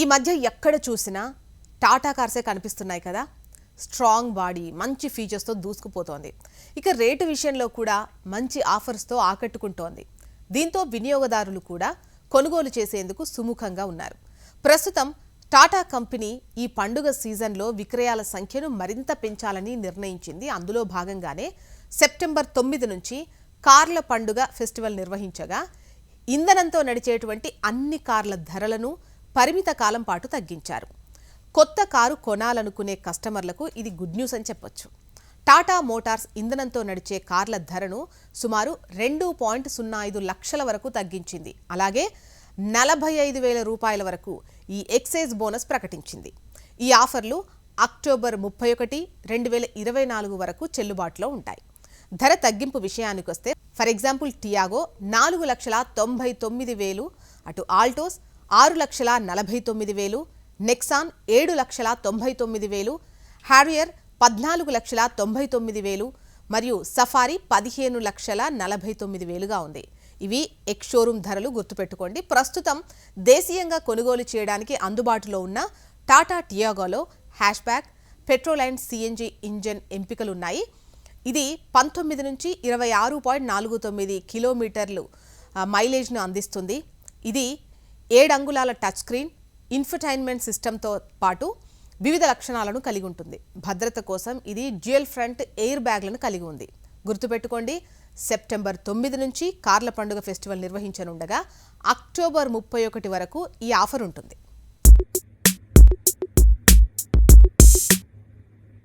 ఈ మధ్య ఎక్కడ చూసినా టాటా కార్సే కనిపిస్తున్నాయి కదా. స్ట్రాంగ్ బాడీ మంచి ఫీచర్స్తో దూసుకుపోతోంది. ఇక రేటు విషయంలో కూడా మంచి ఆఫర్స్తో ఆకట్టుకుంటోంది. దీంతో వినియోగదారులు కూడా కొనుగోలు చేసేందుకు సుముఖంగా ఉన్నారు. ప్రస్తుతం టాటా కంపెనీ ఈ పండుగ సీజన్లో విక్రయాల సంఖ్యను మరింత పెంచాలని నిర్ణయించింది. అందులో భాగంగానే సెప్టెంబర్ తొమ్మిది నుంచి కార్ల పండుగ ఫెస్టివల్ నిర్వహించగా ఇంధనంతో నడిచేటువంటి అన్ని కార్ల ధరలను పరిమిత కాలం పాటు తగ్గించారు. కొత్త కారు కొనాలనుకునే కస్టమర్లకు ఇది గుడ్ న్యూస్ అని చెప్పొచ్చు. టాటా మోటార్స్ ఇంధనంతో నడిచే కార్ల ధరను సుమారు రెండు పాయింట్ సున్నా ఐదు లక్షల వరకు తగ్గించింది. అలాగే నలభై ఐదు వేల రూపాయల వరకు ఈ ఎక్సైజ్ బోనస్ ప్రకటించింది. ఈ ఆఫర్లు అక్టోబర్ ముప్పై ఒకటి రెండు వేల ఇరవై నాలుగు వరకు చెల్లుబాటులో ఉంటాయి. ధర తగ్గింపు విషయానికి వస్తే ఫర్ ఎగ్జాంపుల్ టియాగో నాలుగు లక్షల తొంభై తొమ్మిది వేలు అటు ఆల్టోస్ ఆరు లక్షల నలభై తొమ్మిది వేలు నెక్సాన్ ఏడు లక్షల తొంభై తొమ్మిది వేలు హ్యారియర్ పద్నాలుగు లక్షల తొంభై తొమ్మిది వేలు మరియు సఫారీ పదిహేను లక్షల నలభై తొమ్మిది వేలుగా ఉంది. ఇవి ఎక్స్ షోరూమ్ ధరలు గుర్తుపెట్టుకోండి. ప్రస్తుతం దేశీయంగా కొనుగోలు చేయడానికి అందుబాటులో ఉన్న Tata టియాగోలో hatchback petrol and CNG engine ఎంపికలు ఉన్నాయి ఇది పంతొమ్మిది నుంచి ఇరవై ఆరు పాయింట్ నాలుగు తొమ్మిది కిలోమీటర్లు మైలేజ్ను అందిస్తుంది. ఇది ఏడు అంగుళాల టచ్ స్క్రీన్ ఇన్ఫర్టైన్మెంట్ సిస్టంతో పాటు వివిధ లక్షణాలను కలిగి ఉంటుంది. భద్రత కోసం ఇది డ్యూయల్ ఫ్రంట్ ఎయిర్ బ్యాగ్లను కలిగి ఉంది. గుర్తుపెట్టుకోండి సెప్టెంబర్ తొమ్మిది నుంచి కార్ల పండుగ ఫెస్టివల్ నిర్వహించనుండగా అక్టోబర్ ముప్పై ఒకటి వరకు ఈ ఆఫర్ ఉంటుంది.